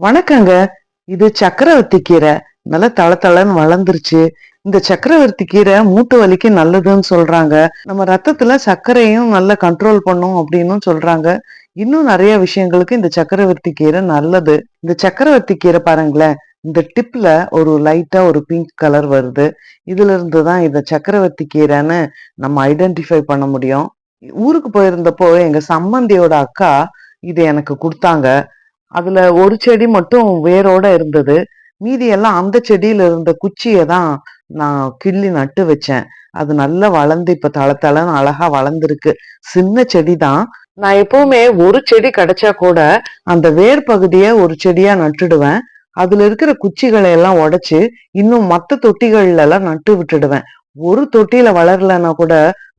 வணக்கங்க. இது சக்கரவர்த்தி கீரை. நல்லா தள தளன்னு வளர்ந்துருச்சு. இந்த சக்கரவர்த்தி கீரை மூட்டு வலிக்கு நல்லதுன்னு சொல்றாங்க. நம்ம ரத்தத்துல சர்க்கரையும் நல்லா கண்ட்ரோல் பண்ணும் அப்படின்னு சொல்றாங்க. இன்னும் நிறைய விஷயங்களுக்கு இந்த சக்கரவர்த்தி கீரை நல்லது. இந்த சக்கரவர்த்தி கீரை பாருங்களேன். இந்த டிப்ல ஒரு லைட்டா ஒரு பிங்க் கலர் வருது. இதுல இருந்து தான் இதை சக்கரவர்த்தி கீரைன்னு நம்ம ஐடென்டிஃபை பண்ண முடியும். ஊருக்கு போயிருந்தப்போ எங்க சம்மந்தியோட அக்கா இது எனக்கு கொடுத்தாங்க. அதுல ஒரு செடி மட்டும் வேரோட இருந்தது. மீதி எல்லாம் அந்த செடியில இருந்த குச்சியை தான் நான் கிள்ளி நட்டு வச்சேன். அது நல்லா வளர்ந்து இப்ப தள தளன்னு அழகா வளர்ந்துருக்கு. சின்ன செடி தான். நான் எப்பவுமே ஒரு செடி கிடைச்சா கூட அந்த வேர் பகுதியை ஒரு செடியா நட்டுடுவேன். அதுல இருக்கிற குச்சிகளை எல்லாம் உடைச்சு இன்னும் மத்த தொட்டிகள்ல எல்லாம் நட்டு விட்டுடுவேன். ஒரு தொட்டியில வளரலன்னா கூட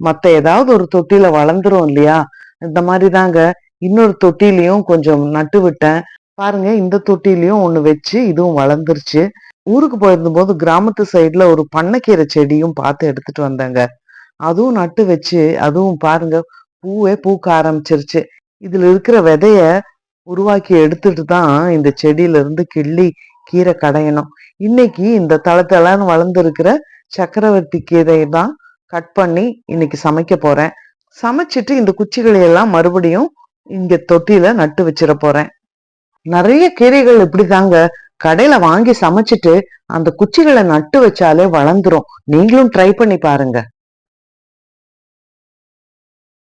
மத்த ஏதாவது ஒரு தொட்டியில வளர்ந்துரும் இல்லையா? இந்த மாதிரிதாங்க இன்னொரு தொட்டிலையும் கொஞ்சம் நட்டு விட்டேன். பாருங்க இந்த தொட்டிலையும் ஒன்று வச்சு இதுவும் வளர்ந்துருச்சு. ஊருக்கு போயிருந்த போது கிராமத்து சைடில் ஒரு பண்ணைக்கீரை செடியும் பார்த்து எடுத்துட்டு வந்தேங்க. அதுவும் நட்டு வச்சு அதுவும் பாருங்க பூவே பூக்க ஆரம்பிச்சிருச்சு. இதில் இருக்கிற விதைய உருவாக்கி எடுத்துட்டு தான் இந்த செடியிலிருந்து கிள்ளி கீரை கடையணும். இன்னைக்கு இந்த தளத்தளன்னு வளர்ந்துருக்கிற சக்கரவர்த்தி கீரையை தான் கட் பண்ணி இன்னைக்கு சமைக்க போறேன். சமைச்சிட்டு இந்த குச்சிகளை எல்லாம் மறுபடியும் இங்க தொட்டியில நட்டு வச்சிட போறேன். நிறைய கீரைகள் இப்படிதாங்க. கடையில வாங்கி சமைச்சிட்டு அந்த குச்சிகளை நட்டு வச்சாலே வளர்ந்துரும். நீங்களும் ட்ரை பண்ணி பாருங்க.